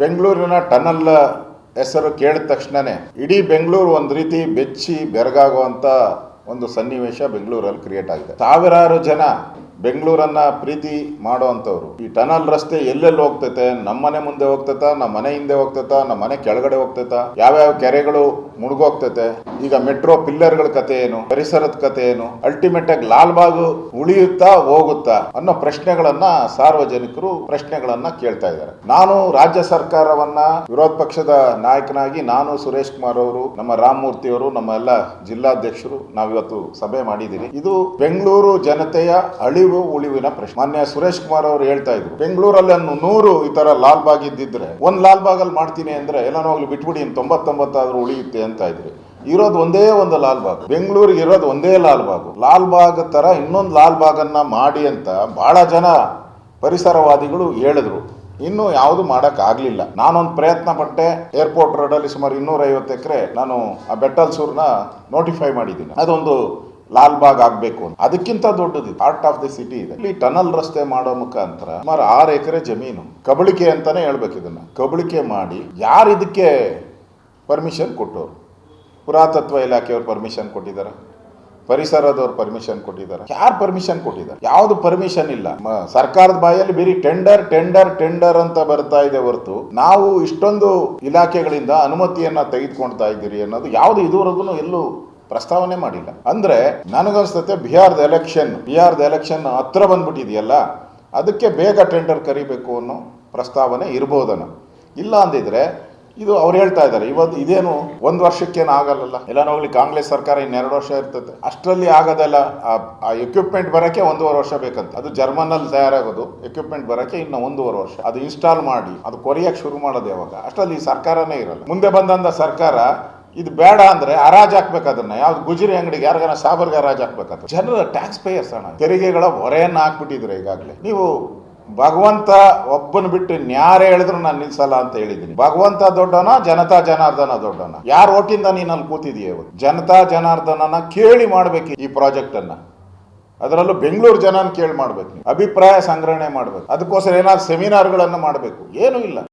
ಬೆಂಗಳೂರಿನ ಟನಲ್ ಹೆಸರು ಕೇಳಿದ ತಕ್ಷಣನೇ ಇಡೀ ಬೆಂಗಳೂರು ಒಂದು ರೀತಿ ಬೆಚ್ಚಿ ಬೆರಗಾಗುವಂಥ ಒಂದು ಸನ್ನಿವೇಶ ಬೆಂಗಳೂರಲ್ಲಿ ಕ್ರಿಯೇಟ್ ಆಗಿದೆ. ಸಾವಿರಾರು ಜನ ಬೆಂಗಳೂರನ್ನ ಪ್ರೀತಿ ಮಾಡುವಂಥವ್ರು ಈ ಟನಲ್ ರಸ್ತೆ ಎಲ್ಲೆಲ್ಲಿ ಹೋಗ್ತೈತೆ? ನಮ್ಮ ಮನೆ ಮುಂದೆ ಹೋಗ್ತೈತ ನಮ್ಮ ಮನೆ ಹಿಂದೆ ಹೋಗ್ತೈತಾ ನಮ್ಮ ಮನೆ ಕೆಳಗಡೆ ಹೋಗ್ತೈತ? ಯಾವ್ಯಾವ ಕೆರೆಗಳು ಮುಳುಗೋಗ್ತೈತೆ? ಈಗ ಮೆಟ್ರೋ ಪಿಲ್ಲರ್ಗಳ ಕತೆ ಏನು? ಪರಿಸರದ ಕತೆ ಏನು? ಅಲ್ಟಿಮೇಟ್ ಆಗಿ ಲಾಲ್ಬಾಗ್ ಉಳಿಯುತ್ತಾ ಹೋಗುತ್ತಾ ಅನ್ನೋ ಪ್ರಶ್ನೆಗಳನ್ನ ಸಾರ್ವಜನಿಕರು ಪ್ರಶ್ನೆಗಳನ್ನ ಕೇಳ್ತಾ ಇದ್ದಾರೆ. ನಾನು ರಾಜ್ಯ ಸರ್ಕಾರವನ್ನ ವಿರೋಧ ಪಕ್ಷದ ನಾಯಕನಾಗಿ ನಾನು ಸುರೇಶ್ ಕುಮಾರ್ ಅವರು, ನಮ್ಮ ರಾಮಮೂರ್ತಿ ಅವರು, ನಮ್ಮ ಎಲ್ಲ ಜಿಲ್ಲಾಧ್ಯಕ್ಷರು ನಾವಿವತ್ತು ಸಭೆ ಮಾಡಿದ್ದೀವಿ ಇದು ಬೆಂಗಳೂರು ಜನತೆಯ ಅಳಿವು ಉಳಿವಿನ ಪ್ರಶ್ನೆ. ಮಾನ್ಯ ಸುರೇಶ್ ಕುಮಾರ್ ಅವರು ಹೇಳ್ತಾ ಇದ್ರು ಬೆಂಗಳೂರಲ್ಲಿ ನೂರು ಈ ತರ ಲಾಲ್ ಬಾಗ್ ಇದ್ದಿದ್ರೆ, ಒಂದ್ ಲಾಲ್ ಬಾಗ್ ಅಲ್ಲಿ ಮಾಡ್ತೀನಿ ಅಂದ್ರೆ ಎಲ್ಲ ಹೋಗ್ಲಿ ಬಿಟ್ಬಿಡಿ ತೊಂಬತ್ತೊಂಬತ್ತಾದ್ರೂ ಉಳಿಯುತ್ತೆ ಅಂತ ಇದ್ರು. ಇರೋದು ಒಂದೇ ಒಂದು ಲಾಲ್ ಬಾಗ್. ಬೆಂಗಳೂರಿಗೆ ಇರೋದು ಒಂದೇ ಲಾಲ್ ಬಾಗ್. ಲಾಲ್ ಬಾಗ್ ತರ ಇನ್ನೊಂದು ಲಾಲ್ ಬಾಗ್ ಅನ್ನ ಮಾಡಿ ಅಂತ ಬಹಳ ಜನ ಪರಿಸರವಾದಿಗಳು ಹೇಳಿದ್ರು. ಇನ್ನು ಯಾವುದು ಮಾಡಕ್ ಆಗ್ಲಿಲ್ಲ. ನಾನೊಂದು ಪ್ರಯತ್ನ ಪಟ್ಟೆ, ಏರ್ಪೋರ್ಟ್ ರೋಡಲ್ಲಿ ಸುಮಾರು ಇನ್ನೂರ ಐವತ್ತು ಎಕರೆ ನಾನು ಆ ಬೆಟ್ಟಲ್ಸೂರ್ನ ನೋಟಿಫೈ ಮಾಡಿದ್ದೀನಿ. ಅದೊಂದು ಲಾಲ್ ಆಗಬೇಕು ಅಂತ. ಅದಕ್ಕಿಂತ ದೊಡ್ಡದು ಪಾರ್ಟ್ ಆಫ್ ದಿ ಸಿಟಿ ಇದೆ. ಇಲ್ಲಿ ಟನಲ್ ರಸ್ತೆ ಮಾಡೋ ಮುಖಾಂತರ ಸುಮಾರು ಆರು ಎಕರೆ ಜಮೀನು. ಕಬಳಿಕೆ ಅಂತಾನೆ ಹೇಳ್ಬೇಕು ಇದನ್ನ. ಕಬಳಿಕೆ ಮಾಡಿ ಯಾರು ಇದಕ್ಕೆ ಪರ್ಮಿಷನ್ ಕೊಟ್ಟರು ಪುರಾತತ್ವ ಇಲಾಖೆಯವ್ರು ಪರ್ಮಿಷನ್ ಕೊಟ್ಟಿದ್ದಾರೆ. ಪರಿಸರದವ್ರು ಪರ್ಮಿಷನ್ ಕೊಟ್ಟಿದ್ದಾರೆ. ಯಾರು ಪರ್ಮಿಷನ್ ಕೊಟ್ಟಿದ್ದಾರೆ? ಯಾವ್ದು ಪರ್ಮಿಷನ್ ಇಲ್ಲ. ಸರ್ಕಾರದ ಬಾಯಲ್ಲಿ ಬರೀ ಟೆಂಡರ್ ಟೆಂಡರ್ ಟೆಂಡರ್ ಅಂತ ಬರ್ತಾ ಇದೆ ಹೊರತು ನಾವು ಇಷ್ಟೊಂದು ಇಲಾಖೆಗಳಿಂದ ಅನುಮತಿಯನ್ನ ತೆಗೆದುಕೊಳ್ತಾ ಇದ್ದೀರಿ ಅನ್ನೋದು ಯಾವ್ದು ಇದುವರೆಗೂ ಎಲ್ಲೂ ಪ್ರಸ್ತಾವನೆ ಮಾಡಿಲ್ಲ. ಅಂದ್ರೆ ನನಗನ್ಸ್ತತೆ ಬಿಹಾರ್ದ ಎಲೆಕ್ಷನ್ ಬಿಹಾರ್ದ ಎಲೆಕ್ಷನ್ ಹತ್ರ ಬಂದ್ಬಿಟ್ಟಿದೆಯಲ್ಲ, ಅದಕ್ಕೆ ಬೇಗ ಟೆಂಡರ್ ಕರಿಬೇಕು ಅನ್ನೋ ಪ್ರಸ್ತಾವನೆ ಇರ್ಬೋದನ? ಇಲ್ಲ ಅಂದಿದ್ರೆ ಇದು ಅವ್ರು ಹೇಳ್ತಾ ಇದ್ದಾರೆ ಇವತ್ತು ಇದೇನು ಒಂದು ವರ್ಷಕ್ಕೇನು ಆಗಲ್ಲ ಎಲ್ಲ ಹೋಗ್ಲಿ ಕಾಂಗ್ರೆಸ್ ಸರ್ಕಾರ ಇನ್ನೆರಡು ವರ್ಷ ಇರ್ತದೆ. ಅಷ್ಟರಲ್ಲಿ ಆಗೋದಲ್ಲ, ಆ- ಆ ಎಕ್ವಿಪ್ಮೆಂಟ್ ಬರೋಕ್ಕೆ ಒಂದೂವರೆ ವರ್ಷ ಬೇಕಂತ. ಅದು ಜರ್ಮನಲ್ಲಿ ತಯಾರಾಗೋದು ಎಕ್ವಿಪ್ಮೆಂಟ್ ಬರೋಕ್ಕೆ ಇನ್ನು ಒಂದೂವರೆ ವರ್ಷ. ಅದು ಇನ್ಸ್ಟಾಲ್ ಮಾಡಿ, ಅದು ಕೊರಿಯಕ್ಕೆ ಶುರು ಮಾಡೋದು ಯಾವಾಗ? ಅಷ್ಟರಲ್ಲಿ ಈ ಸರ್ಕಾರನೇ ಇರಲ್ಲ. ಮುಂದೆ ಬಂದಂತ ಸರ್ಕಾರ ಇದು ಬೇಡ ಅಂದ್ರೆ ಹರಾಜ್ ಹಾಕ್ಬೇಕು ಅದನ್ನ. ಯಾವ್ದು ಗುಜರಿ ಅಂಗಡಿಗೆ ಯಾರಿಗಾನ ಸಾಬರ್ಗೆ ಹರಾಜ್ ಹಾಕ್ಬೇಕಾದ್ರೆ ಜನರ ಟ್ಯಾಕ್ಸ್ ಪೇಯರ್ಸ್ ಅಣ್ಣ, ತೆರಿಗೆಗಳ ಹೊರೆಯನ್ನ ಹಾಕ್ಬಿಟ್ಟಿದ್ರೆ ಈಗಾಗಲೇ. ನೀವು ಭಗವಂತ ಒಬ್ಬನ ಬಿಟ್ಟು ನ್ಯಾರೇ ಹೇಳಿದ್ರು ನಾನು ನಿಲ್ಸಲ್ಲ ಅಂತ ಹೇಳಿದ್ದೀನಿ ಭಗವಂತ ದೊಡ್ಡನ, ಜನತಾ ಜನಾರ್ದನ ದೊಡ್ಡನ. ಯಾರ ಓಟಿಂದ ನೀನು ಅಲ್ಲಿ ಕೂತಿದೀಯ ಇವತ್ತು? ಜನತಾ ಜನಾರ್ದನನ ಕೇಳಿ ಮಾಡ್ಬೇಕು ಈ ಪ್ರಾಜೆಕ್ಟ್ ಅನ್ನ. ಅದರಲ್ಲೂ ಬೆಂಗಳೂರು ಜನನ ಕೇಳಿ ಮಾಡ್ಬೇಕು. ಅಭಿಪ್ರಾಯ ಸಂಗ್ರಹಣೆ ಮಾಡ್ಬೇಕು. ಅದಕ್ಕೋಸ್ಕರ ಏನಾದ್ರು ಸೆಮಿನಾರ್ಗಳನ್ನು ಮಾಡಬೇಕು. ಏನೂ ಇಲ್ಲ.